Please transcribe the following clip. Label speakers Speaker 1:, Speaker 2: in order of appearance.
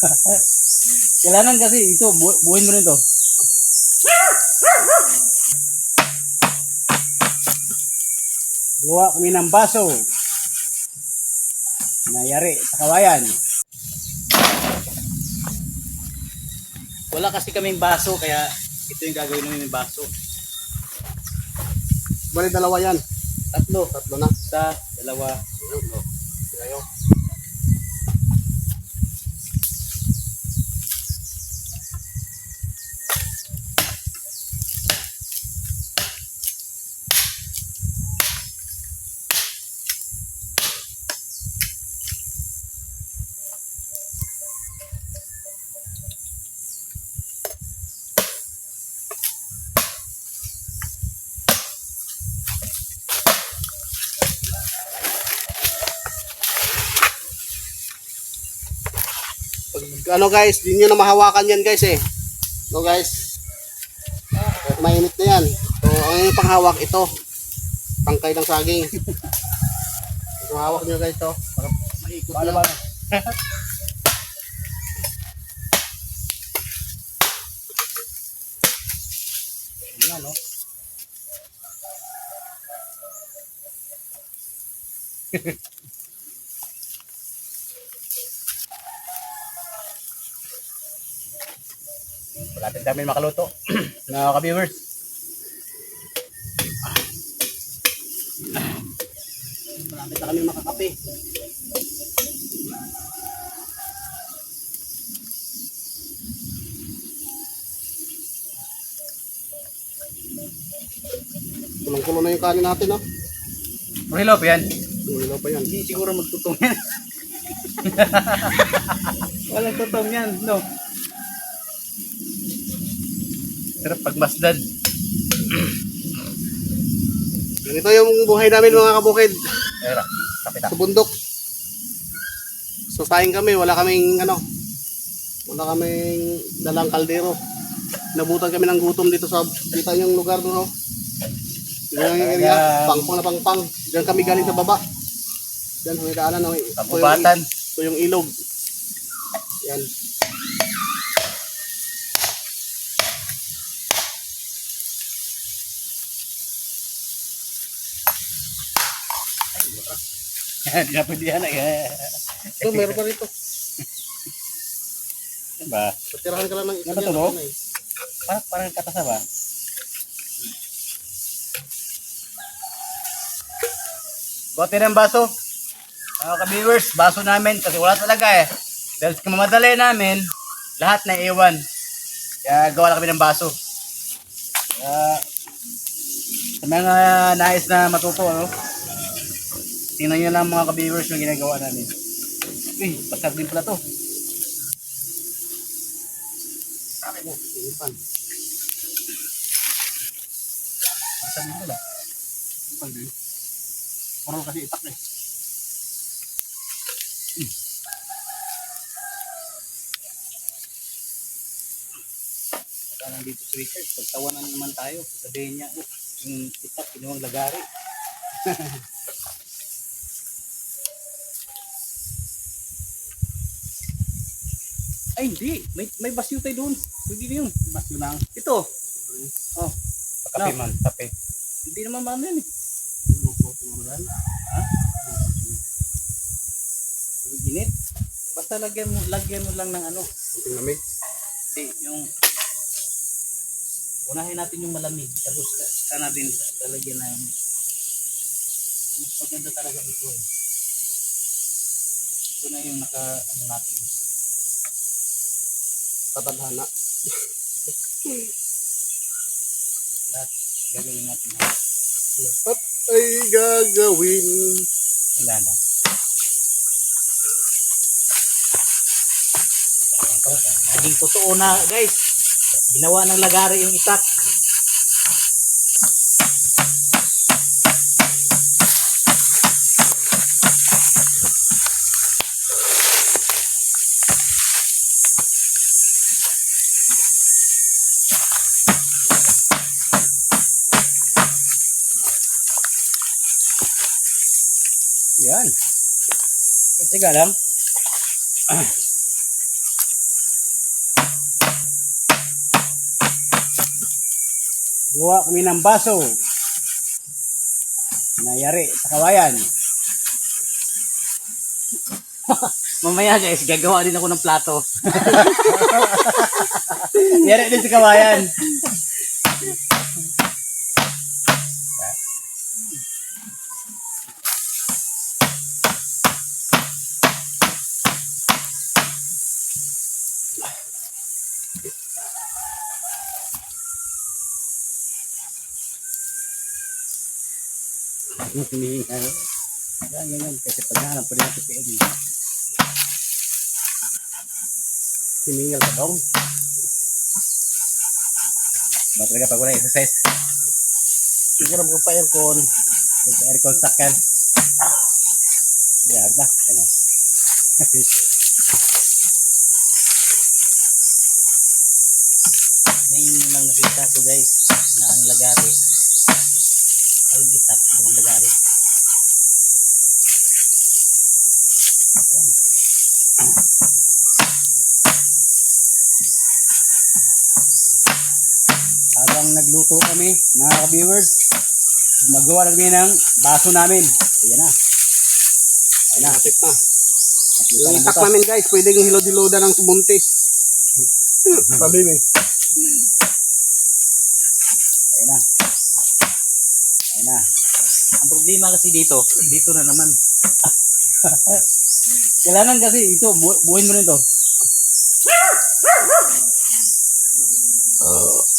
Speaker 1: Kailangan kasi ito, bu buuin mo rin to. Gawa kami ng baso. Nayari sa kawayan. Wala kasi kaming baso, kaya ito yung gagawin namin ng baso.
Speaker 2: Bali dalawa yan.
Speaker 1: Tatlo.
Speaker 2: Tatlo na.
Speaker 1: Isa, dalawa, tatlo.
Speaker 2: Ayaw. Ano guys, di nyo na mahawakan yan guys eh. No guys. Mainit na yan. So, ang yung panghawak ito. Tangkay ng saging. So, hawak nyo guys to. Para maikot
Speaker 1: Paano
Speaker 2: nyo.
Speaker 1: ba? Yan, no? Malapit namin makaluto. Mga ka-viewers.
Speaker 2: Malapit na kami makakape. Kulong-kulo na yung kanin natin, no?
Speaker 1: Mahilop yan.
Speaker 2: Tuloy pa yan.
Speaker 1: Hindi siguro magtutong yan. Walang tutong yan, no? Pero pag masdad,
Speaker 2: Ganito yung buhay namin mga kabukid.
Speaker 1: era, kapita.
Speaker 2: Sa bundok. So sayang kami, wala kaming ano, wala kaming dalang kaldero. Nabutan kami ng gutom dito sa dito yung lugar doon. Oh. Diyan yung area, pangpang na pangpang. Diyan kami galing sa baba. Diyan may daanan. No? Ito yung-
Speaker 1: Kabubatan.
Speaker 2: Ito yung ilog. Yan.
Speaker 1: Hindi na pwede yan eh.
Speaker 2: Ito, meron pa rito.
Speaker 1: Diba?
Speaker 2: Patirahan ka lang ng isa
Speaker 1: Ano to,
Speaker 2: yan,
Speaker 1: no?
Speaker 2: ano eh.
Speaker 1: Parang, parang katasa ba? Bote ng baso. Mga ka-viewers, baso namin kasi wala talaga eh. Dahil sa mamadali namin, lahat na iwan. Kaya gawa lang kami ng baso. Kaya, sa mga nais na matuto, ano? Tingnan nyo lang mga ka-viewers yung ginagawa namin. Uy, pasag din pala to.
Speaker 2: Akin mo, sinipan.
Speaker 1: Pasag din pala.
Speaker 2: Sinipan din. Parang kasi itak na eh.
Speaker 1: Pagka nandito si Richard, pagtawanan naman tayo. Sabihin niya, oh, yung itak, kinuwang lagari. Ay, hindi. May, may basyo tayo doon. Pwede na yun. Basyo lang. Ito. Oh.
Speaker 3: Kape man, kape.
Speaker 1: Hindi naman mano yun eh. Ha? Ginit. Basta lagyan mo, lagyan mo lang ng ano.
Speaker 2: Kunting lamig.
Speaker 1: Hindi, yung unahin natin yung malamig. Tapos ka, ka natin talagyan na yung mas maganda talaga ito eh. Ito na yung naka ano natin.
Speaker 2: Tatadhana.
Speaker 1: Lahat gagawin natin. ha?
Speaker 2: Lahat ay gagawin.
Speaker 1: Wala na. Naging totoo na guys. Ginawa ng lagari yung itak. Teka lang. Ah. Kami ng baso. Nayari sa kawayan. Mamaya guys, gagawa din ako ng plato. Yari din sa kawayan. Hinihingal. Yan, yan, yan. Kasi pag nahanap ko rin ang tipiin. Hiningal ka dong. Ba talaga pag wala exercise. Siguro mo pa aircon. Mag aircon sakyan. Diyan na. Ano. Ngayon lang nakita ko guys na ang lagari ay itap yung lagari. Ayan. Habang nagluto kami, mga ka-viewers, magawa na kami ng baso namin. Ayan na. Ayan na.
Speaker 2: Kapit na. Yung
Speaker 1: ng
Speaker 2: itak namin guys, pwedeng hilod-hilodan ng buntis. Sabi mo eh.
Speaker 1: Ayan na. Ayan na. Ang problema kasi dito, dito na naman. Kailangan kasi ito, bu- buuin mo nito. Okay.